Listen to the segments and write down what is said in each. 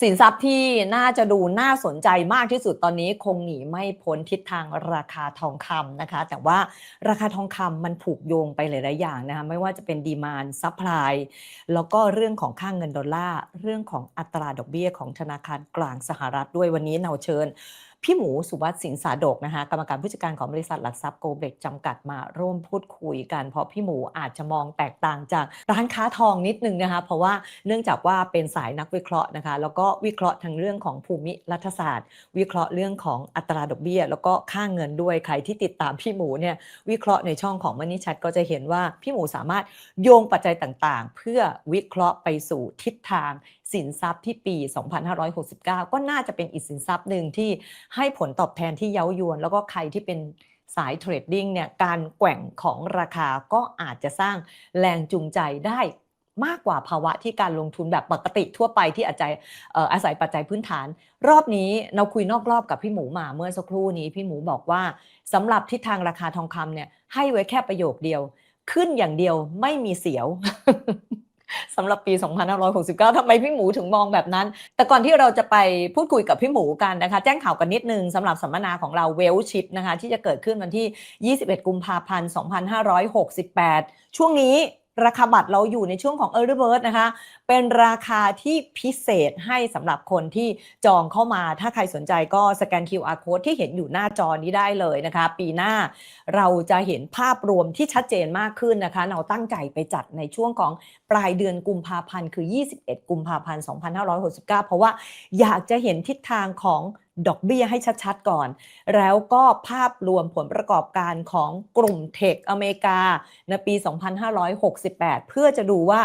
สินทรัพย์ที่น่าจะดูน่าสนใจมากที่สุดตอนนี้คงหนีไม่พ้นทิศทางราคาทองคำนะคะ แต่ว่าราคาทองคำมันผูกโยงไปหลาย ๆ อย่างนะคะไม่ว่าจะเป็นดีมานซัพพลายแล้วก็เรื่องของค่างเงินดอลลาร์เรื่องของอัตราดอกเบี้ยของธนาคารกลางสหรัฐด้วยวันนี้เราเชิญ พี่หมูสุวัสดิ์สินสาดกนะคะกรรมการผู้จัดการของบริษัทหลักทรัพย์โกลเบกจำกัดมาร่วมพูดคุยกันเพราะพี่หมูอาจจะมองแตกต่างจากร้านค้าทองนิดนึงนะคะเพราะว่าเนื่องจากว่าเป็นสายนักวิเคราะห์นะคะแล้วก็วิเคราะห์ทางเรื่องของภูมิรัฐศาสตร์ วิเคราะห์เรื่องของอัตราดอกเบี้ย แล้วก็ค่าเงินด้วยใครที่ติดตามพี่หมูเนี่ยวิเคราะห์ในช่องของมันนี่ชัดก็จะเห็นว่าพี่หมูสามารถโยงปัจจัยต่างๆ เพื่อวิเคราะห์ไปสู่ทิศทาง สินทรัพย์ที่ปี 2569 ก็น่าจะเป็นอีกสินทรัพย์หนึ่งที่ให้ผลตอบแทนที่เย้ายวน แล้วก็ใครที่เป็นสายเทรดดิ้งเนี่ยการแกว่งของราคาก็อาจจะสร้างแรงจูงใจได้มากกว่าภาวะที่การลงทุนแบบปกติทั่วไปที่อาจจะเอ่ออาศัยปัจจัยพื้นฐาน รอบนี้เราคุยนอกรอบกับพี่หมูมาเมื่อสักครู่นี้พี่หมูบอกว่าสำหรับทิศทางราคาทองคำเนี่ยให้ไว้แค่ประโยคเดียว ขึ้นอย่างเดียวไม่มีเสียว สำหรับปี 2569 ทำไมพี่หมูถึงมองแบบนั้น แต่ก่อนที่เราจะไปพูดคุยกับพี่หมูกันนะคะ แจ้งข่าวกันนิดนึงสำหรับสัมมนาของเราเวลชิปนะคะ ที่จะเกิดขึ้นวันที่ 21 กุมภาพันธ์ 2568 ช่วงนี้ ราคาบัตรเราอยู่ในช่วงของ Early Bird นะคะ เป็นราคาที่พิเศษให้สำหรับคนที่จองเข้ามา ถ้าใครสนใจก็สแกน QR code ที่เห็นอยู่หน้าจอนี้ได้เลยนะคะ ปีหน้าเราจะเห็นภาพรวมที่ชัดเจนมากขึ้นนะคะ เราตั้งใจไปจัดในช่วงของปลายเดือนกุมภาพันธ์คือ 21 กุมภาพันธ์ 2569 เพราะว่าอยากจะเห็นทิศทางของ ดอกเบี้ยให้ชัดๆก่อน แล้วก็ภาพรวมผลประกอบการของกลุ่มเทคอเมริกาในปี 2568 เพื่อจะดูว่า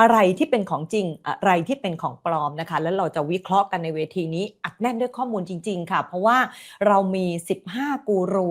อะไรที่เป็นของจริงอะไรที่เป็นของปลอมนะคะ แล้วเราจะวิเคราะห์กันในเวทีนี้ อัดแน่นด้วยข้อมูลจริง ๆ ค่ะ เพราะว่าเรามี 15 กูรู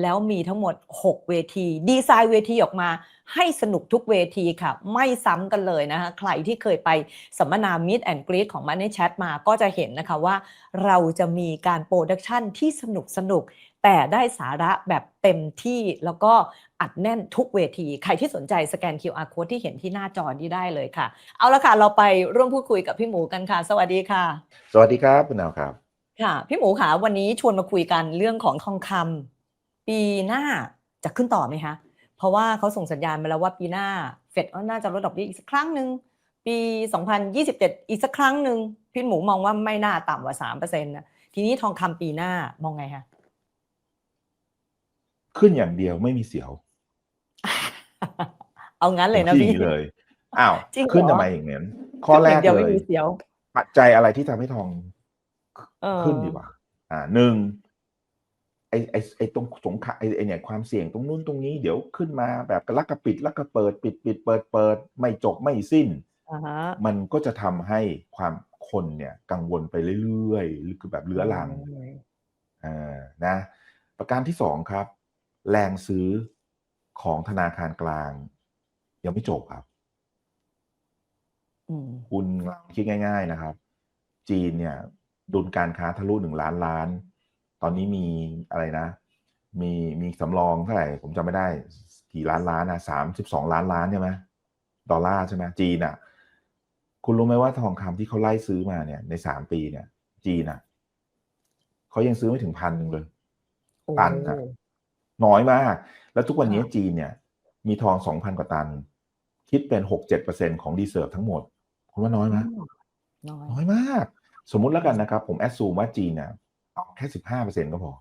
แล้วมีทั้งหมด 6 เวที ดีไซน์เวทีออกมาให้สนุกทุกเวทีค่ะ ไม่ซ้ำกันเลยนะคะ ใครที่เคยไปสัมมนา Meet and Greet ของ Money Chat มาก็จะเห็นนะคะว่าเราจะมีการโปรดักชันที่สนุกสนุกแต่ได้สาระแบบเต็มที่แล้วก็อัดแน่นทุกเวที ใครที่สนใจสแกน QR code ที่เห็นที่หน้าจอนี้ได้เลยค่ะ เอาละค่ะ เราไปร่วมพูดคุยกับพี่หมูกันค่ะ สวัสดีค่ะ สวัสดีครับคุณแนวครับ ค่ะ พี่หมูค่ะวันนี้ชวนมาคุยกันเรื่องของทองคำปีหน้าจะขึ้นต่อไหมคะเพราะว่าเขาส่งสัญญาณมาแล้วว่าปีหน้าเฟดก็น่าจะลดดอกเบี้ยอีกสักครั้งหนึ่งปี 2027 อีกสักครั้งหนึ่งพี่หมูมองว่าไม่น่าต่ำกว่า3%นะทีนี้ทองคำปีหน้ามองไงคะ ขึ้นอย่างเดียวไม่มีเสียว เอางั้นเลยนะผมคิดอพี่ย่างนี้เลยอ้าวจริงเหรอขึ้นทำไมอย่างนั้นข้อแรกขึ้นย่างดียวเลไม่ยมีเสียวปัจจัยอะไรที่ทำให้ทองเออขึ้นดีกว่า อ่าหนึ่งไอไอไอตรงสงครามไอไอเนี่ยความเสี่ยงตรงนู้นตรงนี้เดี๋ยวขึ้นมาแบบกระลักกระปิดลักกระเปิดปิดปิดเปิดเปิดไม่จบไม่สิ้นอ่าฮะมันก็จะทำให้ความคนเนี่ย กังวลไปเรื่อยๆหรือคือแบบเลื้อรังอ่านะ ประการที่สองครับ แรงซื้อของธนาคารกลาง ยังไม่จบครับอืมคุณคิดง่าย ๆนะครับ จีนเนี่ย ดุลการค้าทะลุหนึ่งล้านล้าน ตอนนี้มีอะไรนะ มีมีสำรองเท่าไหร่ ผมจำไม่ได้ กี่ล้านล้านนะสามสิบสองล้านล้านใช่ไหมดอลลาร์ใช่ไหมจีนอะ คุณรู้ไหมว่าทองคำที่เขาไล่ซื้อมาเนี่ย ในสามปีเนี่ย จีนอะเขายังซื้อไม่ถึงพันหนึ่งเลยโอ้ตันอะ น้อยมาก แล้วทุกวันนี้ค่ะจีนเนี่ย มีทองสองพันกว่าตัน คิดเป็นหกเจ็ดเปอร์เซ็นของดีเซิร์ฟทั้งหมด คุณว่าน้อยไหมน้อยน้อยมาก สมมุติแล้วกันนะครับ ผมแอดซูมว่าจีนเนี่ยเอาแค่สิบห้าเปอร์เซ็นก็พอ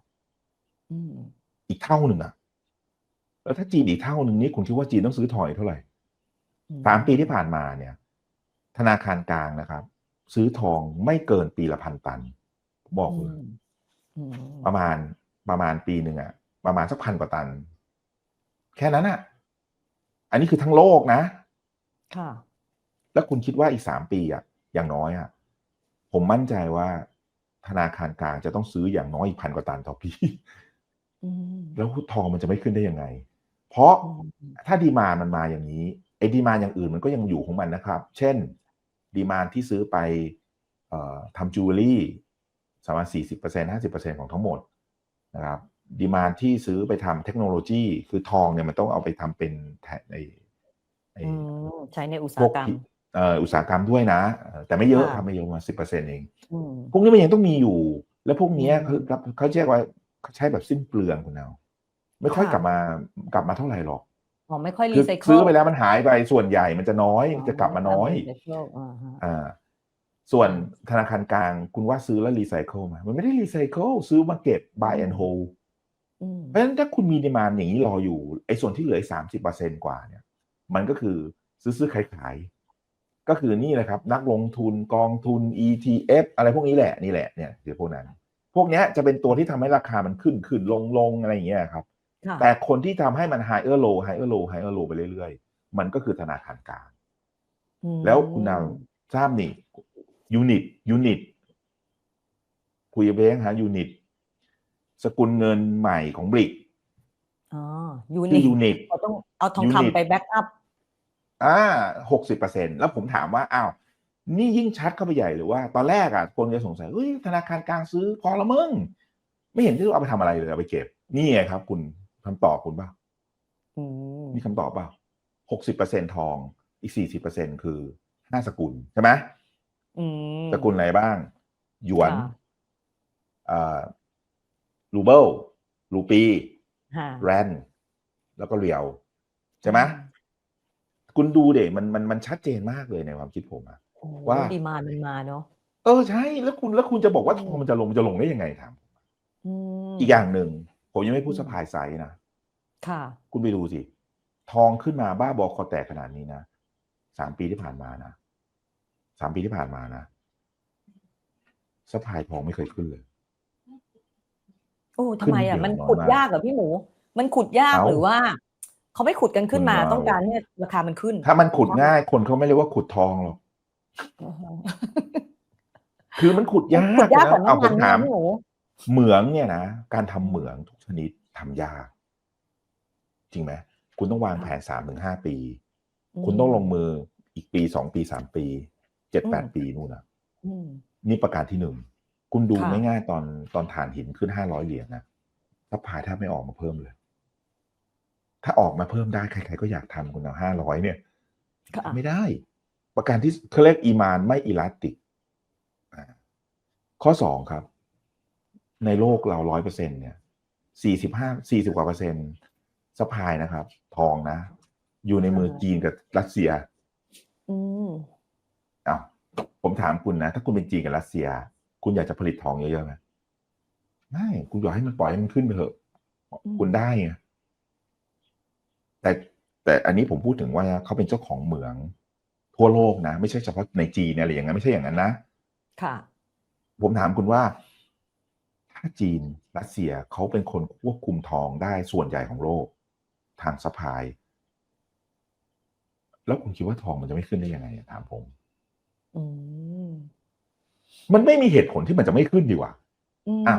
อืมอีกเท่าหนึ่งอะแล้วถ้าจีนอีกเท่าหนึ่งนี้คุณคิดว่าจีนต้องซื้อทองอีกเท่าไหร่อืสามปีที่ผ่านมาเนี่ย ธนาคารกลางนะครับ ซื้อทองไม่เกินปีละพันตันผมบอกเลยมอืมประมาณประมาณปีหนึ่งอะ ประมาณสักพันกว่าตัน แค่นั้นอะอันนี้คือทั้งโลกนะ ค่ะ แล้วคุณคิดว่าอีกสามปีอะอย่างน้อยอะผมมั่นใจว่าธนาคารกลางจะต้องซื้ออย่างน้อยอีกพันกว่าตันต่อปีอืมแล้วทองมันจะไม่ขึ้นได้ยังไง เพราะอืมถ้าดีมานมันมาอย่างนี้ไอ้ดีมานอย่างอื่นมันก็ยังอยู่ของมันนะครับ เช่น ดีมานที่ซื้อไปเอ่อทำจูเวลรี่สามารถสี่สิบเปอร์เซ็นห้าสิบเปอร์เซ็นของทั้งหมดนะครับ ดีมานที่ซื้อไปทำเทคโนโลยี คือทองเนี่ยมันต้องเอาไปทำเป็นแทนในไอ้อืมใช้ในอุตสาพหวกกรรมพิเอ่ออุตสาหกรรมด้วยนะเอ่อแต่ไม่เยอะค่ะครับไม่เยอะประมาสิบเปอร์เซ็นต์เองอืมพวกนี้มันยังต้องมีอยู่ แล้วพวกเนี้ยอืมเขาเขาเรียกว่าเขาใช้แบบสิ้นเปลืองคุณเอาไม่ค่อยค่ะกลับมากลับมาเท่าไหร่หรอกอ๋อไม่ค่อยคืรีอไซเคิลซื้อไปแล้วมันหายไปส่วนใหญ่มันจะน้อยมันจะกลับมาน้อยรีไซเคิลอ่าฮะอ่าส่วนธนาคารกลางคุณว่าซื้อแล้วรีไซเคิลไหมมันไม่ได้รีไซเคิลซื้อมาเก็บ buy and hold อืม เพราะฉะนั้นถ้าคุณมีดีมานอย่างนี้รออยู่ไอ้ส่วนที่เหลือสามสิบเปอร์เซ็นกว่าเนี่ย มันก็คือซื้อซื้อขายขายก็คือนี่แหละครับ นักลงทุนกองทุน ETF อะไรพวกนี้แหละนี่แหละเนี่ยคือพวกนั้น พวกเนี้ยจะเป็นตัวที่ทำให้ราคามันขึ้นขึ้นลงลงอะไรอย่างเงี้ยครับค่ะแต่คนที่ทำให้มัน higher low higher low higher low ไปเรื่อยๆ มันก็คือธนาคารกลางอืมแล้วคุณนาวทราบนี่ยูนิตยูนิตคุยกับเบงฮะยูนิต สกุลเงินใหม่ของบริกอ๋อยูที่นิยูนิตเราต้องเอาทอง Unit คำไปแบ็กอัพอ่าหกสิบเปอร์เซ็นแล้วผมถามว่าอ้าวนี่ยิ่งชัดเข้าไปใหญ่หรือว่าตอนแรกอะคนจะสงสัยเฮ้ยธนาคารกลางซื้อพอละมึง ไม่เห็นที่ต้องเอาไปทำอะไรเลยเอาไปเก็บ นี่ไงครับ คุณคำตอบคุณป่ะอืมนี่คำตอบป่ะหกสิบเปอร์เซ็นทอง อีกสี่สิบเปอร์เซ็นคือห้าสกุลใช่ไหมอืมสกุลอะไรบ้าง หยวนค่ะอ่า รูเบิลรูปีค่ะแรนแล้วก็เรียวใช่ไหมคุณดูเด็มันมันมันชัดเจนมากเลยในความคิดผมอะโอ้โหว่าดีมานมันมาเนาะเออใช่แล้วคุณแล้วคุณจะบอกว่าอืทมองมันจะลงมันจะลงได้ยังไงครับอืมอีกอย่างหนึ่งผมยังไม่พูดอืมสปายไซส์นะค่ะ คุณไปดูสิ ทองขึ้นมาบ้าบอคอแตกขนาดนี้นะสามปีที่ผ่านมานะสามปีที่ผ่านมานะสปายทองไม่เคยขึ้นเลย โอ้ทำไมอะขึ้นเยอะมันน้อยขุดมากยากเหรอพี่หมู มันขุดยากเอ้าหรือว่าเขาไม่ขุดกันขึ้นมาคุณเอาต้องการเนี่ยราคามันขึ้น ถ้ามันขุดง่ายคนเขาไม่เรียกว่าขุดทองหรอกโอ้โหคือมันขุดยาขุกดยากกว่านะเอาน้ำผมันมนะถามพี่หมูเหมืองเนี่ยนะการทำเหมืองทุกชนิดทำยาก จริงไหมคุณต้องวางแผนสามถึงห้าปี คุณต้องลงมืออีกปีสองปีสามปีเจ็ดแปดปีนู่นนะอืมนี่ประการที่หนึ่ง คุณดูค่ะง่ายๆตอนตอนฐานหินขึ้นห้าร้อยเหรียญนะซัพพลายแทบไม่ออกมาเพิ่มเลย ถ้าออกมาเพิ่มได้ใครๆก็อยากทำคุณเอาห้าร้อยเนี่ยค่ะไม่ได้ ประการที่เขาเรียกอีมานไม่อิลาติกอ่าข้อสองครับ ในโลกเราร้อยเปอร์เซ็นเนี่ยสี่สิบห้าสี่สิบกว่าเปอร์เซ็นต์สปายนะครับ ทองนะ อยู่ในมือจีนกับรัสเซีย อืมอ้าวผมถามคุณนะ ถ้าคุณเป็นจีนกับรัสเซีย คุณอยากจะผลิตทองเยอะๆไหมไม่คุณอยากให้มันปล่อยให้มันขึ้นไปเถอะอืมคุณได้ไงแต่แต่อันนี้ผมพูดถึงว่าเขาเป็นเจ้าของเหมือง ทั่วโลกนะ ไม่ใช่เฉพาะในจีนอะไรอย่างนั้นไม่ใช่อย่างนั้นนะค่ะ ผมถามคุณว่า ถ้าจีนรัสเซียเขาเป็นคนควบคุมทองได้ส่วนใหญ่ของโลก ทางสปาย แล้วคุณคิดว่าทองมันจะไม่ขึ้นได้ยังไงอะถามผมอื มมันไม่มีเหตุผลที่มันจะไม่ขึ้นดีกว่าอืมอะ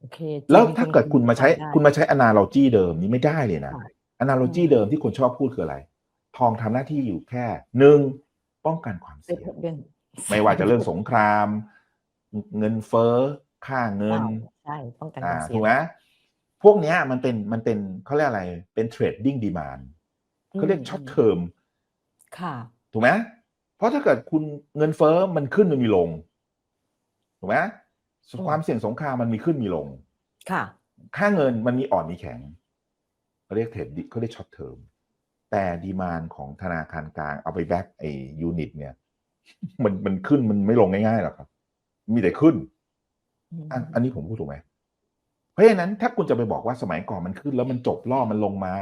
โอเคแล้วจีนถ้าเกิดคุณมาใช้ได้คุณมาใช้ analogy เดิมนี้ไม่ได้เลยนะค่ะ analogy อืมเดิมที่คนชอบพูดคืออะไร ทองทำหน้าที่อยู่แค่หนึ่งป้องกันความเป็นเสี่ยงเป็นไม่ว่าจะเรื่องสงคราม เงินเฟ้อค่าเงินใช่ป้องกันคอ่าวามเสี่ยถูงกไหมพวกเนี้ยมันเป็นมันเป็นเขาเรียกอะไรเป็น trading demand เขาเรียกอืมช็อตเทอมค่ะ ถูกไหมเพราะถ้าเกิดคุณเงินเฟ้อมันขึ้นมันมีลง ถูกไหมอืมความเสี่ยงสงครามมันมีขึ้นมีลง ค่ะ ค่าเงินมันมีอ่อนมีแข็งเขาเรียกเทรดเขาเรียกช็อตเทอมแต่ดีมานของธนาคารกลางเอาไปแบ็กไอยูนิต เนี่ย มันมันขึ้นมันไม่ลงง่ายๆหรอกครับ มีแต่ขึ้น อันอันนี้ผมพูดถูกไหมเพราะฉะนั้นถ้าคุณจะไปบอกว่าสมัยก่อนมันขึ้น แล้วมันจบรอบมันลงมา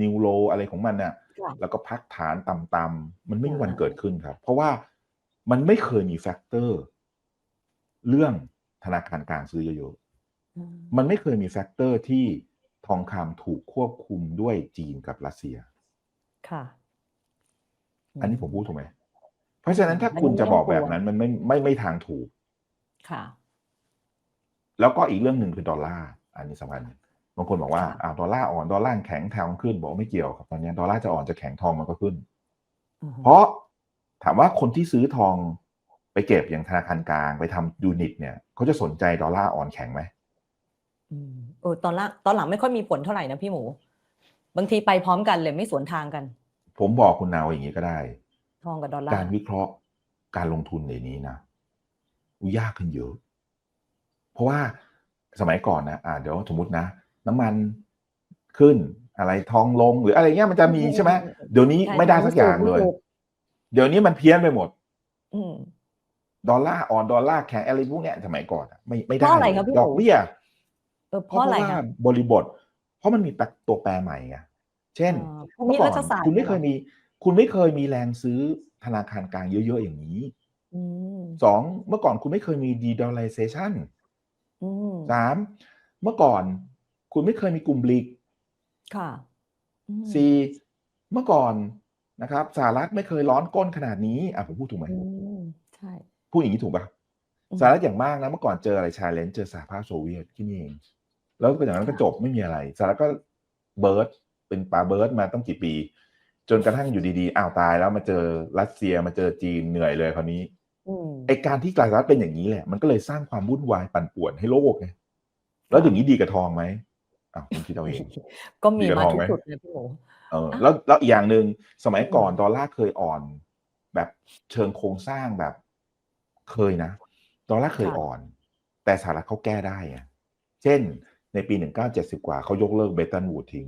นิวโลอะไรของมันเนี่ยค่ะแล้วก็พักฐานต่ำๆมันไม่มีวันอ่าเกิดขึ้นครับ เพราะว่ามันไม่เคยมีแฟกเตอร์ เรื่องธนาคารกลางซื้อเยอะอืมๆมันไม่เคยมีแฟกเตอร์ที่ทองคำถูกควบคุมด้วยจีนกับรัสเซีย ค่ะ อันนี้ผมพูดถูกไหม เพราะฉะนั้นถ้าคุณจะบอกแบบนั้นมันไม่ไม่ไม่ทางถูก ค่ะ แล้วก็อีกเรื่องหนึ่งคือดอลลาร์ อันนี้สำคัญบางคนบอกว่าค่ะอ้าวดอลลาร์อ่อนดอลลาร์แข็งทองขึ้น บอกว่าไม่เกี่ยวครับตอนนี้ดอลลาร์จะอ่อนจะแข็งทองมันก็ขึ้นอือฮึเพราะถามว่าคนที่ซื้อทอง ไปเก็บอย่างธนาคารกลางไปทำยูนิตเนี่ยเขาจะสนใจดอลลาร์อ่อนแข็งไหมอืมเออตอนละตอนหลังไม่ค่อยมีผลเท่าไหร่นะพี่หมู บางทีไปพร้อมกันเลยไม่สวนทางกัน ผมบอกคุณนาวอย่างนี้ก็ได้ ทองกับดอลลาการร์วิเคราะห์การลงทุนในนี้นะอุ๊ยยากขึ้นเยอะ เพราะว่าสมัยก่อนนะอ่าเดี๋ยวสมมตินะ น้ำมันขึ้นอะไรทองลงหรืออะไรเงี้ยมันจะมีใช่ไหมเดี๋ยวนี้ใช่ไม่ได้สักอย่างไม่เลยถูกเดี๋ยวนี้มันเพี้ยนไปหมด อืม ดอลลาร์อ่อนดอลลาร์แข็งอะไรพวกเนี้ยสมัยก่อนอะไม่ไม่เพได้ราะอะไรเลยครับพี่ดอกหมูเบี้ยเออเพราะอะไรว่าคะบริบท เพราะมันมีแปลตัวแปรใหม่ไงเช่นอ่าภูเมื่มิอก่อรันฐศาสตร์คุณไม่หรเคยมี คุณไม่เคยมีแรงซื้อธนาคารกลางเยอะ ๆ อย่างนี้อืมสองเมื่อก่อนคุณไม่เคยมี de-dollarization อืมสามเมื่อก่อน คุณไม่เคยมีกลุ่มบลิกค่ะอืมสี่เมื่อก่อนนะครับสหรัฐไม่เคยร้อนก้นขนาดนี้อะผมพูดถูกไหมอืมใช่ พูดอย่างนี้ถูกปะอืมสหรัฐอย่างมากนะเมื่อก่อนเจออะไรชาเลนจ์เจอสหภาพโซเวียตที่นี่เอง แล้วก็อย่างนั้นก็จบไม่มีอะไรสหรัฐก็เบิร์ดเป็นปลาเบิร์ดมาต้องกี่ปี จนกระทั่งอยู่ดีๆอ้าวตายแล้วมาเจอรัสเซียมาเจอจีนเหนื่อยเลยคราวนี้อืมไอการที่สหรัฐเป็นอย่างนี้แหละ มันก็เลยสร้างความวุ่นวายปั่นป่วนให้โลกไงแล้วอย่างนี้ดีกับทองไหมอ้าวคุณคิดเอาเองก็มีมีกระมาทองทุกไหมจุดเลยพี่หมูเอออะแล้วแล้วอีกอย่างหนึ่งสมัยก่อนอืมดอลลาร์เคยอ่อน แบบเชิงโครงสร้างแบบ เคยนะ ดอลลาร์เคยอ่อน แต่สหรัฐเขาแก้ได้ไงเช่นในปี 1970 กว่าเขายกเลิกเบตันวูดทิ้ง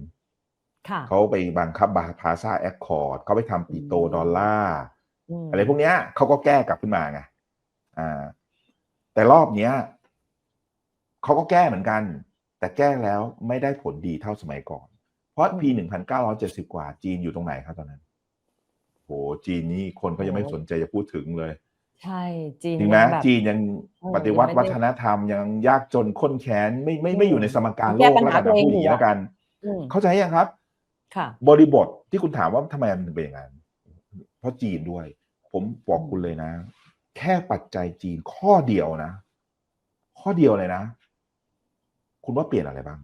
ค่ะเขาไปบังคับบาพาซาแอคคอร์ดเขาไปทำปิโตอืมดอลลาร์มอะไรพวกเนี้ยเขาก็แก้กลับขึ้นมาไงอ่า แต่รอบเนี้ยเขาก็แก้เหมือนกัน แต่แก้แล้วไม่ได้ผลดีเท่าสมัยก่อน เพราะปีหนึ่งพันเก้าร้อยเจ็ดสิบกว่าจีนอยู่ตรงไหนครับตอนนั้นโหจีนนี่คนก็ยังไม่สนใจจะพูดถึงเลย ใช่ จีนจริงไหมยังแบบจีนยังเออปฏิวัติยังไม่วัได้ฒนธรรมยังยากจนข้นแค้นไม่ไม่ไม่อืมอยู่ในสมการแก้โลกปัญแล้วหากันตัวนะเองพูดอย่างนี้อยู่อะแล้วกัน อืมเข้าใจยังครับ ค่ะ บริบทที่คุณถามว่าทำไมมันเป็นอย่างนั้น เพราะจีนด้วย ผมบอกอืมคุณเลยนะ แค่ปัจจัยจีนข้อเดียวนะ ข้อเดียวเลยนะ คุณว่าเปลี่ยนอะไรบ้าง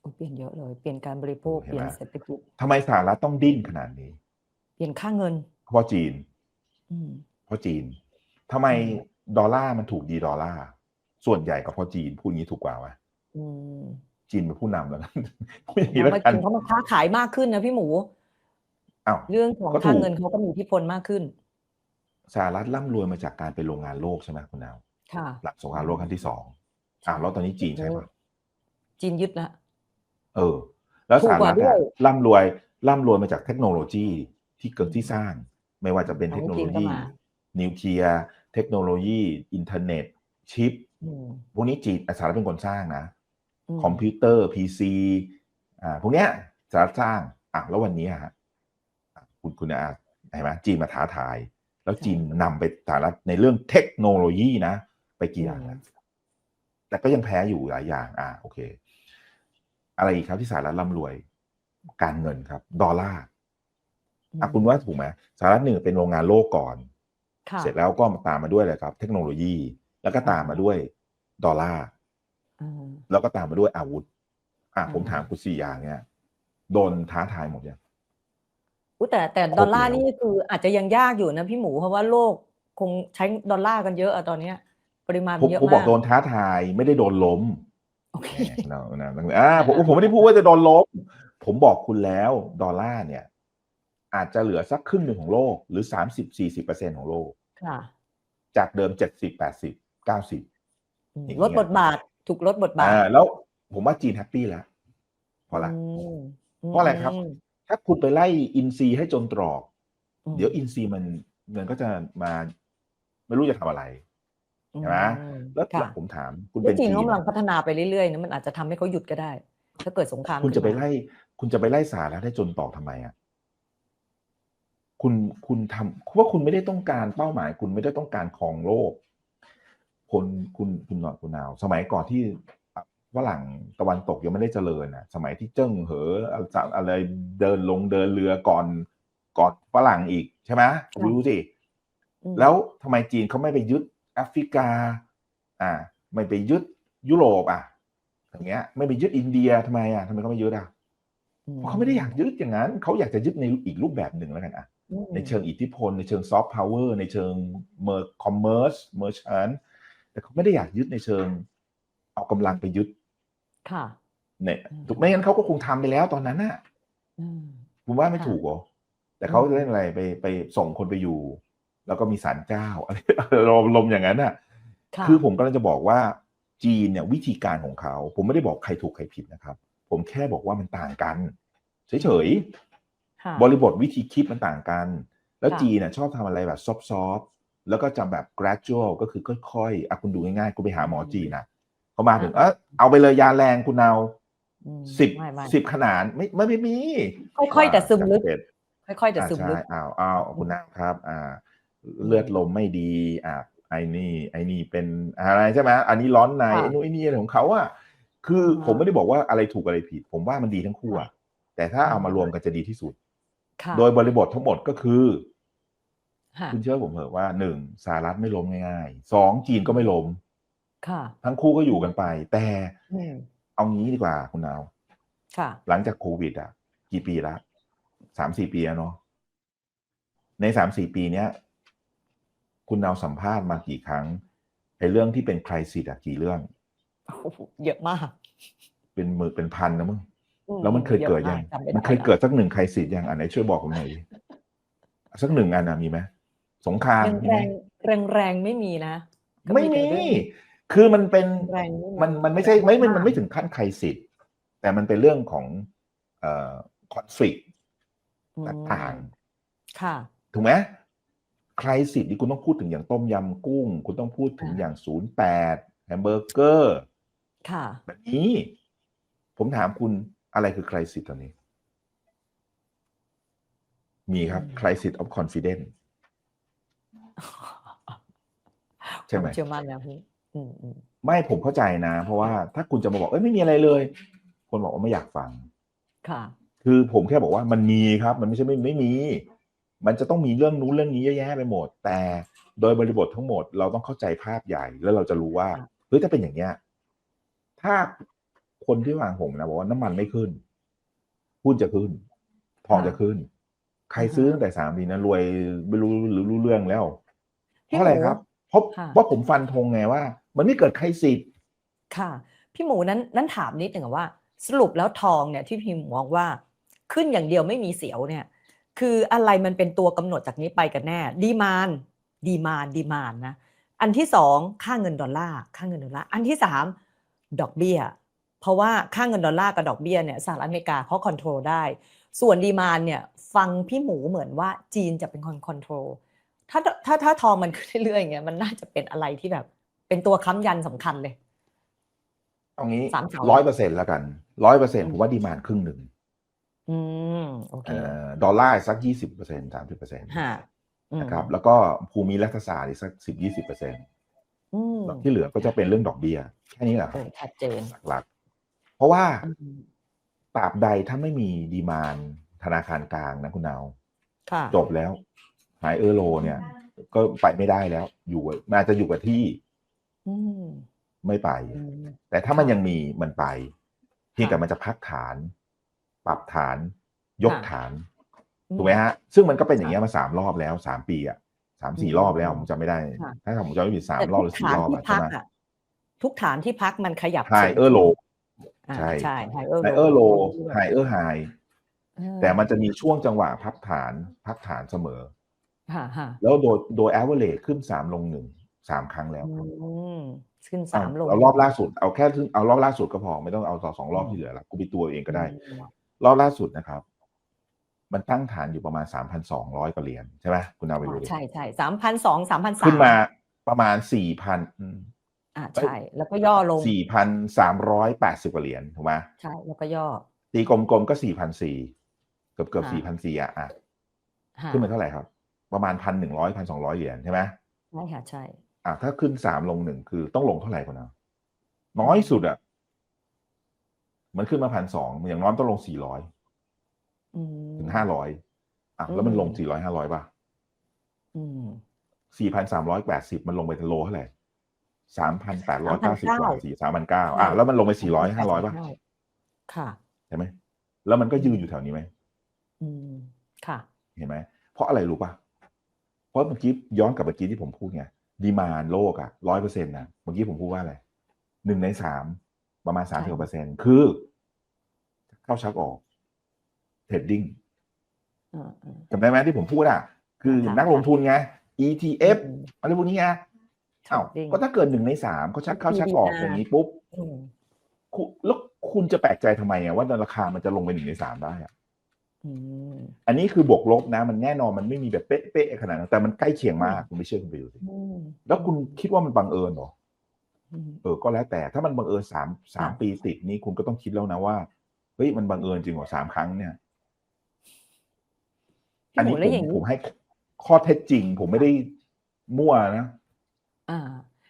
โอ้เปลี่ยนเยอะเลย เปลี่ยนการบริโภค เห็นเปลี่ยนไหมเศรษฐกิจ ทำไมสหรัฐต้องดิ้นขนาดนี้ เปลี่ยนค่าเงิน เพราะจีน อืมเพ ราะจีนทำไมอืมดอลลาร์มันถูกดีดอลลาร์ส่วนใหญ่ก็เพราะจีนพูดงี้ถูกกว่าไหมอืมจีนเป็นผู้นำแล้วกันพูดอย่างเพนี้ราะแล้วว่ากันจีนเขามาค้าขายมากขึ้นนะพี่หมูอ้าวเรื่องของก็ถูกค่าเงินเขาก็มีอิทธิพลมากขึ้นสหรัฐร่ำรวยมาจากการเป็นโรงงานโลกใช่ไหมคุณนาวค่ะ หลังสงครามโลกครั้งที่สองอ่าแล้วตอนนี้จีนใช่ปะจีนยึดละเออ แล้วถูกสหกว่ารัฐด้วอะยร่ำรวยร่ำรวยมาจากเทคโนโลยีที่เกิดที่สร้าง ไม่ว่าจะเป็นของเทคโนโลจีนก็ยีมา นิวเคลียร์เทคโนโลยี อินเทอร์เน็ต ชิปอืมพวกนี้จีนสหรัฐเป็นคนสร้างนะอืมคอมพิวเตอร์พีซีอ่าพวกเนี้ยสหรัฐสร้างอะแล้ววันนี้อะฮะอะคุณคุณอาเห็นไหมจีนมาท้าทาย แล้วจีนนำไปสหรัฐในเรื่องเทคโนโลยีนะ ไปกี่อย่างแล้วแต่ก็ยังแพ้อยู่หลายอย่าง อ่าโอเค อะไรอีกครับที่สหรัฐร่ำรวย การเงินครับ ดอลลาร์อะคุณว่าถูกไหมสหรัฐหนึ่งเป็นโรงงานโลกก่อนค่ะ เสร็จแล้วก็ตามมาด้วยอะไรครับ เทคโนโลยี แล้วก็ตามมาด้วยดอลลาร์อืมแล้วก็ตามมาด้วยอาวุธ อะอืมผมถามคุณสี่อย่างเนี้ยโดนท้าทายหมดยังอุ๊ยแต่แต่ครบดอลลาร์แล้วนี่คืออาจจะยังยากอยู่นะพี่หมูเพราะว่าโลกคงใช้ดอลลาร์กันเยอะอะตอนเนี้ย ปริมาณผมเยอะผมบอมากกโดนท้าทายไม่ได้โดนล้มโอเคแหมนะนะนะอ่าผมผมไม่ได้พูดว่าจะโดนล้มผมบอกคุณแล้ว ดอลลาร์เนี่ย อาจจะเหลือสักครึ่งหนึ่งของโลก หรือสามสิบสี่สิบเปอร์เซ็นของโลกค่ะ จากเดิมเจ็ดสิบแปดสิบเก้าสิบอืมอย่างเงี้ยลดบทบาทถูกลดบทบาทอ่าแล้วผมว่าจีนแฮปปี้แล้วเพราะอะไรอืมเพราะอะไรครับมถ้าคุณไปไล่อินซีย์ให้จนตรอกอืมเดี๋ยวอินซีย์มันมันก็จะมา ไม่รู้จะทำอะไรใช่ไหมอืมแล้วค่ะแล้วผมถามคุณแล้เป็วนจีนจีนเขากำลังอะพัฒนาไปเรื่อยๆนะมันอาจจะทำให้เขาหยุดก็ได้ ถ้าเกิดสงครามคุณจะไปขึ้นมาไล่ คุณจะไปไล่สาระได้จนตอกทำไมอะ คุณคุณทำเพราะว่าคุณไม่ได้ต้องการเป้าหมาย คุณไม่ได้ต้องการครองโลก คนคุณคุณหนอดคุณนาว สมัยก่อนที่ฝรั่งตะวันตกยังไม่ได้เจริญอะสมัยที่เจิ้งเหออะไรเดินลงเดินเรือก่อนก่อนฝรั่งอีกใช่ไหมรู้สิอืมแล้วทำไมจีนเขาไม่ไปยึดแอฟริกา อ่า ไม่ไปยึดยุโรปอะอย่างเงี้ย ไม่ไปยึดอินเดียทำไมอะทำไมเขาไม่ยึดอะเพราะเขาไม่ได้อยากยึดอย่างนั้นเขาอยากจะยึดในอีกรูปแบบหนึ่งแล้วกันอะอืม ในเชิงอิทธิพล ในเชิงซอฟต์พาวเวอร์ในเชิงเมอร์คอมเมอร์สเมอร์ชันแต่เขาไม่ได้อยากยึดในเชิง เอากำลังไปยึด ค่ะเนี่ยอืมถูกไม่งั้นเขาก็คงทำไปแล้วตอนนั้นน่ะอืมผมว่าไม่ค่ะถูกเหรอแต่เขาอืมเล่นอะไรไปไปส่งคนไปอยู่ แล้วก็มีศาลเจ้าอะไรลมลมอย่างนั้นอะค่ะ คือผมกำลังจะบอกว่าจีนเนี่ยวิธีการของเขา ผมไม่ได้บอกใครถูกใครผิดนะครับ ผมแค่บอกว่ามันต่างกัน เฉยค่ะๆ บริบทวิธีคิดมันต่างกัน แล้วค่ะจีนน่ะชอบทำอะไรแบบซอฟต์ๆแล้วก็จะแบบ gradual ก็คือค่อยๆอะคุณดูง่ายๆ คุณไปหาหมอจีนนะเขามาถึงเออเอาไปเลยยาแรงคุณเอาอืมสิบไม่ไม่สิบขนาดไม่ไม่ไม่มี ค่อยๆแต่ซึมลึกอ่าค่อยๆแต่อ่าซึมใช่ลึกอ้าวอ้าวคุณนะครับ อ่า เลือดลมไม่ดี อ่าไอ้นี่ไอ้นี่เป็นอะไรใช่ไหมอันนี้ร้อนในค่ะไอ้นู่นไอ้นี่อะไรของเขาอะคืออ่าฮะผมไม่ได้บอกว่าอะไรถูกอะไรผิด ผมว่ามันดีทั้งคู่อะแต่ถ้าเอามารวมกันจะดีที่สุดค่ะ โดยบริบททั้งหมดก็คือค่ะคุณเชื่อผมเถอะว่าหนึ่งสหรัฐไม่ล้มง่ายๆสองจีนก็ไม่ล้มค่ะทั้งคู่ก็อยู่กันไป แต่อืมเอางี้ดีกว่าคุณนาวค่ะหลังจากโควิด อะ กี่ปีละสามสี่ปีแล้วเนาะในสามสี่ปีเนี้ย คุณนาวสัมภาษณ์มากี่ครั้งไอ้เรื่องที่เป็นใครสิทธ์อะกี่เรื่องโอ้โหเยอะมาก เป็นหมือเป็นพันนะมึงอื แล้วมันเคยเกิดยังอะมาจำไไมันเคยเกิดสักหนึ่งใครสิทธ์ยังอันไหนช่วยบอกผมหน่อยดิสักหนึ่งอันอะมีไหมสงครามแรงมีแรไหมงแรงแรงๆไม่มีนะก็ไม่มีแต่เรื่องคือมันเป็นแรงไมันมันไม่ใช่ไม่มันมันไม่ากถึงขั้นใครสิทธิ์แต่มันเป็นเรื่องของเอ่อคอนฟ lict อืมต่างค่ะๆถูกไหมใครสิทธิ์ที่คุณต้องพูดถึงอย่างต้มยำกุ้ง คุณต้องพูดถึงอ่าอย่างศูนย์แปดแฮมเบอร์เกอร์ ค่ะ แบบนี้ ผมถามคุณ อะไรคือใครสิทธิ์ตอนนี้ มีครับอืมใครสิทธิ์ of confidence ใช่ไหมควาเชื่อมั่นนะพี่อืมอืมไม่ผมเข้าใจนะ เพราะว่าถ้าคุณจะมาบอกเอ้ยไม่มีอะไรเลย คนบอกว่าไม่อยากฟัง ค่ะ คือผมแค่บอกว่ามันมีครับ มันไม่ใช่ไม่ไม่มี มันจะต้องมีเรื่องนู้นเรื่องนี้เยอะแยะไปหมด แต่โดยบริบททั้งหมดเราต้องเข้าใจภาพใหญ่แล้วเราจะรู้ว่าค่ะเฮ้ยถ้าเป็นอย่างเงี้ยถ้า คนที่วางผมนะบอกว่าน้ำมันไม่ขึ้นหุ้นจะขึ้น ทองจะขึ้น ใครซื้อตั้งแต่สามปีนะรวยไม่รู้หรือรู้เรื่องแล้ว เพพี่ราะอะไรหมูครับ เพราะค่ะเพราะผมฟันธงไงว่า มันไม่เกิดใครสิทธิ์ค่ะ พี่หมูนั้นนั้นถามนิดหนึ่งอะว่า สรุปแล้วทองเนี่ยที่พี่หมูมองว่าขึ้นอย่างเดียวไม่มีเสียวเนี่ย คืออะไรมันเป็นตัวกำหนดจากนี้ไปกันแน่ ดีมานดีมานดีมานนะ อันที่สองค่าเงินดอลลาร์ค่าเงินดอลลาร์อันที่สามดอกเบี้ย เพราะว่าค่าเงินดอลลาร์กับดอกเบี้ยเนี่ยสหรัฐอเมริกาเขาคอนโทรลได้ ส่วนดีมานเนี่ยฟังพี่หมูเหมือนว่าจีนจะเป็นคนคอนโทรลถ้าถ้าถ้าทองมันขึ้นเรื่อยๆอย่างเงี้ยมันน่าจะเป็นอะไรที่แบบ เป็นตัวค้ำยันสำคัญเลยเอางี้สามเสาร้อยเปอร์เซ็นต์แล้วกันร้อยเปอร์เซ็นต์อืมผมว่าดีมานครึ่งหนึ่งอืมโอเคเอ่อดอลลาร์สักยี่สิบเปอร์เซ็นต์สามสิบเปอร์เซ็นต์ฮะอืมนะครับแล้วก็ภูมิรัฐศาสตร์อีกสักสิบยี่สิบเปอร์เซ็นต์อืมที่เหลือก็จะเป็นเรื่องดอกเบี้ย แค่นี้แหละคเอรับอชัดเจนหลักๆเพ ราะว่าอืมตราบใดถ้าไม่มีดีมานธนาคารกลางนะคุณนาวค่ะจบแล้ว หายเออร์โล เนี่ย ก็ไปไม่ได้แล้ว อยู่มันอาจจะอยู่กับที่อืมไม่ไปอืมแต่ถ้ามันค่ะยังมีมันไปเพียงแต่ค่ะมันจะพักฐาน ปรับฐาน ยกค่ะฐานถูกไหมฮะ ซึ่งมันก็เป็นอย่างเงี้ยมาสามรอบแล้วสามปีอะสามสี่อืมรอบแล้วผมจำไม่ได้ค่ะถ้าผมจำไม่ผิดสามแต่รอบทุหรืกอสี่ฐานรอบที่อะพัใช่กไหมอะทุกฐานที่พักมันขยับไฮสูงเออร์โลอ่า ใช่ใช่ไฮเออร์ไฮเออร์โลไฮเออร์ไฮแต่มันจะมีช่วงจังหวะพักฐานพักฐานเสมอค่ะฮะแล้วโดยโดย average ขึ้นสามลงหนึ่งสามครั้งแล้วอืมขึ้นสามเอาลงเอารอบล่าสุดเอาแค่เอารอบล่าสุดก็พอ ไม่ต้องเอาต่อสองรอบที่เหลือละกูไปตัวเองก็ได้อืมรอบล่าสุดนะครับ มันตั้งฐานอยู่ประมาณสามพันสองร้อยกว่าเหรียญใช่ไหมคุณเอาไปดูดิใช่ใช่สามพันสองสามพันสามขึ้นมาประมาณสี่พัน อ่าใช่ แล้วก็ย่อลงสี่พันสามร้อยแปดสิบกว่าเหรียญถูกไหมใช่แล้วก็ย่อ ตีกลมๆก็สี่พันสี่เกือบเกือบอ่าสี่พันสี่อะอะฮะขึ้นมาเท่าไหร่ครับ ประมาณพันหนึ่งร้อยพันสองร้อยเหรียญใช่ไหมใช่ค่ะใช่อะถ้าขึ้นสามลงหนึ่งคือต้องลงเท่าไหร่คุณเอาน้อยสุดอะมันขึ้นมาพันสองอย่างน้อยต้องลงสี่ร้อยอืมถึงห้าร้อยอะแล้วมันลงอืมสี่ร้อยห้าร้อยป่ะอืมสี่พันสามร้อยแปดสิบมันลงไปถึงโลเท่าไหร่ สามพันแปดร้อยเก้าสิบกว่า3,900สี่สามพันเก้าอะแล้วมันลงไปสี่ร้อยห้าร้อยป่ะค่ะใช่ไหมแล้วมันก็ยืนอยู่แถวนี้ไหมอืมค่ะ เห็นไหมเพราะอะไรรู้ป่ะเพราะเมื่อกี้ย้อนกลับเมื่อกี้ที่ผมพูดไงดีมานโลกอะร้อยเปอร์เซ็นต์นะเมื่อกี้ผมพูดว่าอะไรหนึ่งในสามประมาณสามสิบเปอร์เซ็นต์คือ เข้าชักออกเทรดดิ้งอ่าอ่าจำได้ไหมที่ผมพูดอะ คือค่ะนักลงทุนไง ETF อืมอะไรพวกนี้ไง อ้าวจริงก็ถ้าเกิดหนึ่งในสามเขาชักเข้าชักออก PBR อย่างนี้ปุ๊บอืมคุณแล้วคุณจะแปลกใจทำไมอะว่าราคามันจะลงไปหนึ่งในสามได้อะอืมอันนี้คือบวกลบนะ มันแน่นอนมันไม่มีแบบเป๊ะๆขนาดนั้นแต่มันใกล้เคียงมากคุณไม่เชื่อคุณไปดูสิอืมแล้วคุณคิดว่ามันบังเอิญเหรออืมเออก็แล้วแต่ถ้ามันบังเอิญสามสามค่ะปีติดนี่คุณก็ต้องคิดแล้วนะว่าเฮ้ยมันบังเอิญจริงเหรอสามครั้งเนี่ยพี่อันหมูนี้แล้วผอมย่างนี้ผมให้ข้อเท็จจริง ผมไม่ได้มั่วนะ อ่า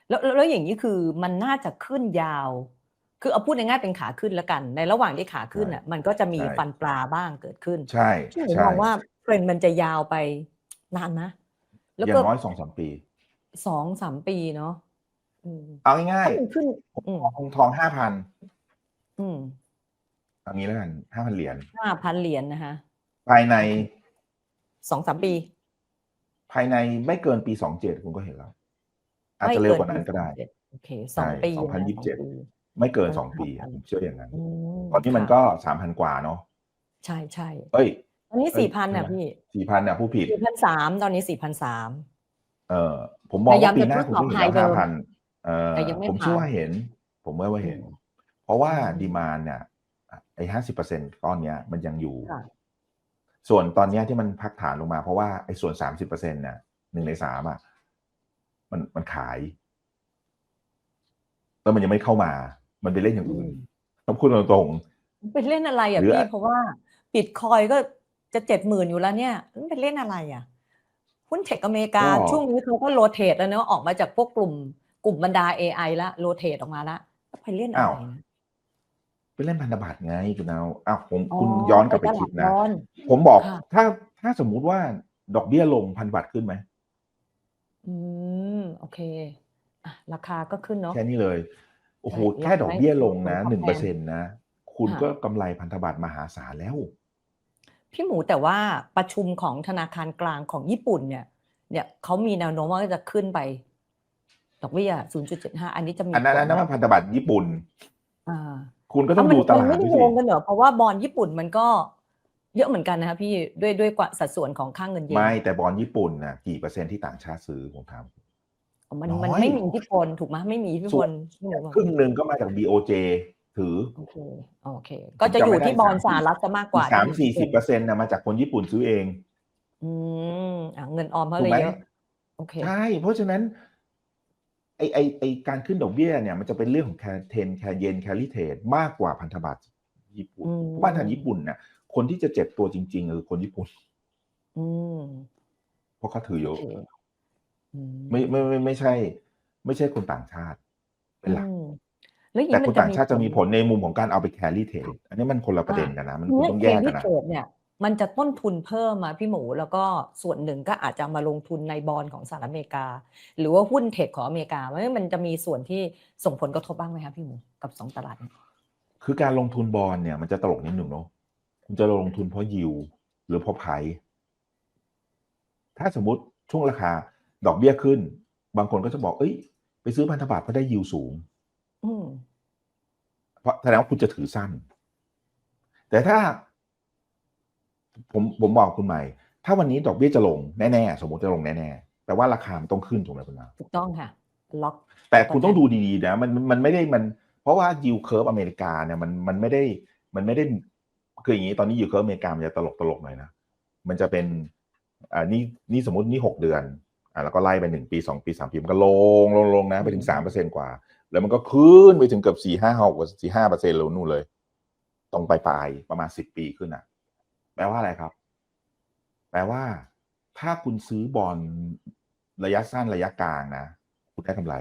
แล้วแล้วแล้วอย่างนี้คือมันน่าจะขึ้นยาว คือเอาพูดง่ายๆเป็นขาขึ้นแล้วกัน ในระหว่างที่ขาขึ้นอะมันก็จะมีใช่ฟันปลาบ้างเกิดขึ้น ใช่พี่หมูใช่มองว่าเทรนด์มันจะยาวไปนานนะแล้วอย่าก็งน้อยสองสามปีสองสามปีเนาะอืมเอาง่ายถ้ามันขึ้นๆอืมทองทองห้าพันอืมเอางี้แล้วกันห้าพันเหรียญห้าพันเหรียญนะคะภายในสองสามปี ภายในไม่เกินปีสองเจ็ดคุณก็เห็นแล้ว อาจจะเร็วกว่านั้นก็ได้ม่เนปี27โอเคสองใช่ปีสองพันนะยี่สิบเจ็ดสองปีไม่เกินอ่าสองปีครับผมเชื่ออย่างนั้นอืมตอนนี้มันค่ะก็สามพันกว่าเนาะใช่ใช่เอ้ยตอนนี้เอ้ยสี่พันเท่าน่ะไหร่พี่สี่พันเนี่ยผู้ผิดสี่พันสามตอนนี้สี่พันสามเออผมมองพยายาว่ามปีหน้าจะคุณทดสอบต้องเห็นแล้ว high เดิห้ามพันเออแต่ยังไม่ผมเชื่อผ่านว่าเห็น ผมว่าว่าเห็นอืมเพราะว่าอืมดีมานเนี่ยไอ้ห้าสิบเปอร์เซ็นต์ก้อนเนี้ยมันยังอยู่ค่ะส่วนตอนเนี้ยที่มันพักฐานลงมาเพราะว่าไอ้ส่วนสามสิบเปอร์เซ็นต์เนี่ยหนึ่งในสามอะ มันมันขาย แล้วมันยังไม่เข้ามา มันไปเล่นอย่างอื่นอืมต้องพูดตรงไปเล่นอะไรอะหรือพี่เพราะว่าบิตคอยก็จะเจ็ดหมื่นอยู่แล้วเนี่ยมันไปเล่นอะไรอะหุ้นเทคอเมริกาช่วงนี้เขาก็โรเตทแล้วเนอะออกมาจากพวกกลุ่ม กลุ่มบรรดา AI ละโรเตทออกมาละไปเล่นอะไรนะๆไปเล่นพันธบัตรไงคุณเอาอ้าวผมอ๋อคุณย้อนกลับไปตลาคิดดนะบอลผมบอกค่ะถ้าถ้าสมมุติว่าดอกเบี้ยลงพันธบัตรขึ้นไหม อืม โอเค อะ ราคาก็ขึ้นเนาะแค่นี้เลย โอ้โหใช่แค่ดอกเบี้ยลงนะลดหนึ่งผเปลอตอบแทร์เซ็นนต์นะ คุณค่ะ ก็กำไรพันธบัตรมหาศาลแล้ว พี่หมูแต่ว่าประชุมของธนาคารกลางของญี่ปุ่นเนี่ย เนี่ยเขามีแนวโน้มว่าจะขึ้นไป ดอกเบี้ย 0.75 อันนี้จะมีอันนั้นผลอันนั้นมันพันธบัตรญี่ปุ่น อ่าคุณก็ต้องเามันดูตลามัดนไม่ด้วยได้สิงงกันเหรอเพราะว่าบอลญี่ปุ่นมันก็ เยอะเหมือนกันนะคะพี่ด้วยด้วยกว่าสัดส่วนของค่างเงินเยนไม่แต่บอลญี่ปุ่นนะกี่เปอร์เซ็นต์ที่ต่างชาติซื้อผมถามมันน้อยมันไม่มีอิทธิพลถูกไหมไม่มีอิทธิพลพี่หมูบอกครึ่งหนึ่งก็มาจาก BOJ ถือโอเคโอเค ก็จะอยู่ที่บอลสหรัฐจะมากกว่าสามสี่สิบเปอร์เซ็นต์นะมาจากคนญี่ปุ่นซื้อเอง อืมอะเงินออมเขาถูเลกยไหมเยอะโอเคใช่เพราะฉะนั้น ไอไอไอการขึ้นดอกเบี้ยเนี่ย มันจะเป็นเรื่องของแคเทนแคเยนแคลิเทดมากกว่าพันธบัตรญี่ปุ่นอืมเพราะว่าทางญี่ปุ่นเนี่ย คนที่จะเจ็บตัวจริง ๆ คือคนญี่ปุ่นอืมเพราะเขาถือเยโออะเคอืมไม่ไม่ไม่ไม่ใช่ ไม่ใช่คนต่างชาติ เป็นหลักอืมแล้วอย่างแต่นี้คมันนต่างชาติจะมีผลในมุมของการเอาไปแครี่เทรดอันนี้มันคนละประเด็นกันนะ มันคุณต้องแยกเทกันนะเทรดเนี่ยมันจะต้นทุนเพิ่มมาพี่หมูแล้วก็ส่วนหนึ่งก็อาจจะมาลงทุนในบอลของสหรัฐอเมริกา หรือว่าหุ้นเทคของอเมริกาว่ามันจะมีส่วนที่ส่งผลกระทบบ้างไหมคะพี่หมูกับสองตลาดนี้คือการลงทุนบอลเนี่ยมันจะตลกนิดหนึ่งเนาะ คุณจะลงทุนเพราะยิวหรือเพราะไพรถ้าสมมติช่วงราคาดอกเบี้ยขึ้น บางคนก็จะบอก เอ้ย ไปซื้อพันธบัตรเพราะได้ยิวสูงอืมเพราะแสดงว่าคุณจะถือสั้น แต่ถ้า ผมผมบอกคุณใหม่ ถ้าวันนี้ดอกเบี้ยจะลงแน่ๆสมมติจะลงแน่ๆแปลว่าราคามันต้องขึ้นถูกไหมคุณนาถูกต้องค่ะล็อก แต่คุณต้องดูดีๆนะมันมันไม่ได้มัน เพราะว่ายิวเคิร์ฟอเมริกาเนี่ยมันมันไม่ได้มันไม่ได้ คืออย่างนี้ตอนนี้ยิวเคิร์ฟอเมริกามันจะตลกตลกๆหน่อยนะ มันจะเป็นอ่านี่นี่สมมตินี่หกเดือนอ่าแล้วก็ไล่ไปหนึ่งปีสองปีสามปีมันก็ลงลงลงนะไปถึงสามเปอร์เซ็นกว่า แล้วมันก็ขึ้นไปถึงเกือบสี่ห้าหกสี่ห้าเปอร์เซ็นต์เลยนู่นเลย ตรงปลายๆประมาณสิบปีขึ้นอะ แปลว่าอะไรครับ แปลว่า ถ้าคุณซื้อบอลระยะสั้นระยะกลางนะคุณได้กำไร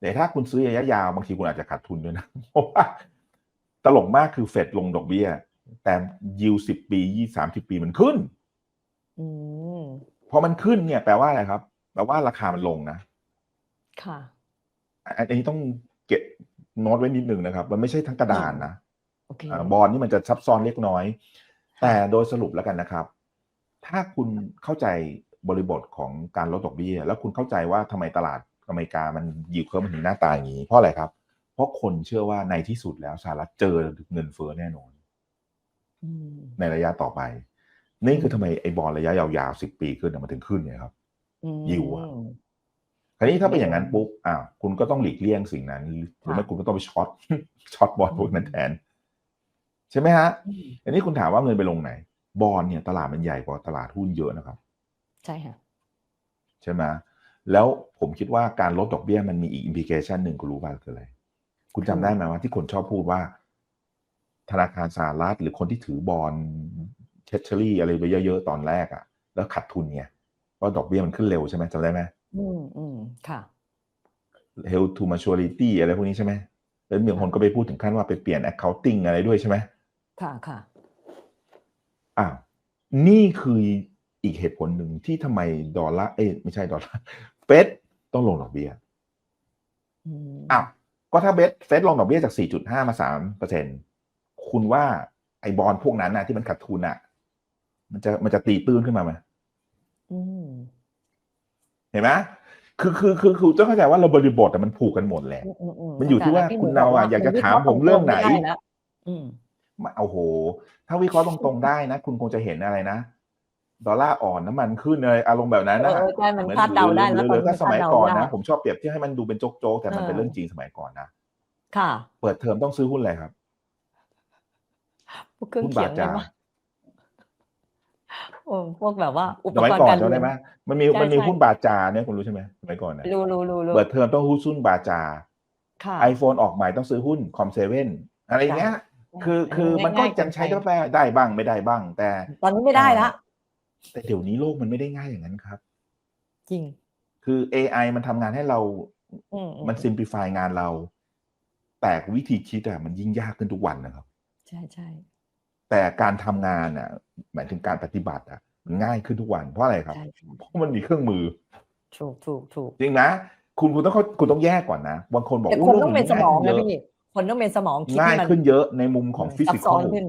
แต่ถ้าคุณซื้อระยะยาวบางทีคุณอาจจะขาดทุนด้วยนะเพราะว่า ตลกมากคือเฟดลงดอกเบี้ย แต่ยิวสิบปียี่สามสิบปีมันขึ้นอืมพอมันขึ้นเนี่ย แปลว่าอะไรครับ แปลว่าราคามันลงนะ ค่ะ อันนี้ต้องเก็บโน้ตไว้นิดนึงนะครับ มันไม่ใช่ทั้งกระดานนะโอเคอ่าบอลนี่มันจะซับซ้อนเล็กน้อย แต่โดยสรุปแล้วกันนะครับ ถ้าคุณเข้าใจบริบทของการลดดอกเบี้ย แล้วคุณเข้าใจว่าทำไมตลาดอเมริกามันยิวเคิร์ฟมันถึงหน้าตาอย่างนี้ เพราะอะไรครับ เพราะคนเชื่อว่าในที่สุดแล้วสหรัฐเจอเงินเฟ้อแน่นอนอืมในระยะต่อไป นี่คือทำไมไอ้บอลระยะยาวๆสิบปีขึ้นน่ะมันถึงขึ้นเนี่ยครับอืมยิวอะคราวนี้ถ้าเป็นอย่างนั้นปุ๊บอ้าวคุณก็ต้องหลีกเลี่ยงสิ่งนั้น หรือไม่คุณก็ต้องไปช็อตช็อตบอลพวกนั้นแทน ใช่ไหมฮะอืมอันนี้คุณถามว่าเงินไปลงไหน บอลเนี่ย ตลาดมันใหญ่กว่าตลาดหุ้นเยอะนะครับ ใช่ค่ะใช่ไหมแล้วผมคิดว่าการลดดอกเบี้ยมันมีอีกอิมพิเคชันหนึ่งคุณรู้ป่ะคืออะไร คุณจำได้ไหมว่าที่คนชอบพูดว่า ธนาคารสหรัฐหรือคนที่ถือบอลเทชเชอรี่อะไรไปเยอะๆตอนแรกอะ่ะ แล้วขาดทุนเนี่ยเพราะดอกเบี้ยมันขึ้นเร็วใช่ไหมจำได้ไหมอืมอืมค่ะ held to maturity อะไรพวกนี้ใช่ไหมแล้วมีคนก็ไปพูดถึงขั้นว่าไปเปลี่ยน accounting อะไรด้วยใช่ไหมค่ะค่ะอ้าวนี่คืออีกเหตุผลหนึ่งที่ทำไมดอลลาร์เอ้ยไม่ใช่ดอลลาร์เฟดต้องลงดอกเบี้ยอืมอ้าว ก็ถ้าเบสเฟดลงดอกเบี้ยจาก 4.5 มา3เปอร์เซ็นคุณว่าไอบอลพวกนั้นนะที่มันขาดทุนอะ มันจะมันจะตีตื้นขึ้นมาไหมอืมเห็นไหมคือคือคือคือต้องเข้าใจว่าเราบริบทอะมันผูกกันหมดแหละอืมอืมอืมมันอยู่ที่ว่าแต่ละคุณเอาอะพี่หมูบอยากจะนวิถามเคผมเรื่องไหนตๆม่ด้แล้วอืมมาโอ้โห ถ้าวิเคราะห์ตรงๆได้นะ คุณคงจะเห็นอะไรนะ ดอลลาร์อ่อนน้ำมันขึ้นเลยอารมณ์แบบนั้นเอนะอใช่มันหมือคาดเดาได้แล้วหรือหรือตอนนี้ถ้าสมัยคาดเดาก่อนได้นะ ผมชอบเปรียบเทียบให้มันดูเป็นโจ๊กๆแต่มันเป็นเออเรื่องจริงสมัยก่อนนะค่ะ เปิดเทอมต้องซื้อหุ้นอะไรครับพวกเครื่องหุ้นเขีบายทนได้จาไหมโอ้พวกแบบว่า อุปสมัยกรณ์ก่อนการจำได้เรียนไหมมันมีใช่มันมีใช่หุ้นบาจาเนี่ยคุณรู้ใช่ไหมสมัยก่อนนะรู้รู้รู้รู้เปิดเทอมต้องหุ้นบาจาค่ะ iPhone ออกใหม่ต้องซื้อหุ้นคอมเซเว่นอะไรอย่างเงี้ยคือคือมันก็ง่ายๆยังใช้เกินไปได้ได้บ้างไม่ได้บ้าง แต่ ตอนนี้ไม่ได้ละ แต่เดี๋ยวนี้โลกมันไม่ได้ง่ายอย่างนั้นครับ จริง คือ AI มันทำงานให้เราอืมมัน simplify งานเรา แต่วิธีคิดอะมันยิ่งยากขึ้นทุกวันนะครับ ใช่ใช่แต่การทำงานอะหมายถึงการปฏิบัติอะมันง่ายขึ้นทุกวันเพราะอะไรครับใช่ใช่เพราะมันมีเครื่องมือ ถูกถูกถูกจริงนะคุณคุณต้องเข้าคุณต้องแยกก่อนนะบางคนบอกแต่โอ้คนโลกต้องเป็นนี้สมองง่ายนะขึ้นเยพี่อะคนต้องเป็นสมองคิดง่ายที่มันขึ้นเยอะในมุมของฟิซัสิบกซ้ออนลขึ้น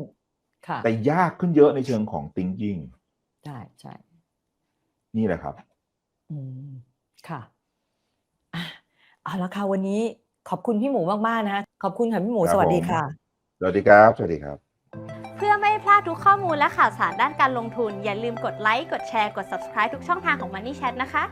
ค่ะแต่ยากขึ้นเยอะในเชิงของ thinking ใช่ใช่นี่แหละครับ อืมค่ะอะเอาละค่ะวันนี้ขอบคุณพี่หมูมากๆนะคะขอบคุณค่ะพี่หมูครับสวัสดีผมค่ะ สวัสดีครับ สวัสดีครับ เพื่อไม่ให้พลาดทุกข้อมูลและข่าวสารด้านการลงทุน อย่าลืมกดไลค์ กดแชร์ กด subscribe ทุกช่องทางของ Money Chat นะคะ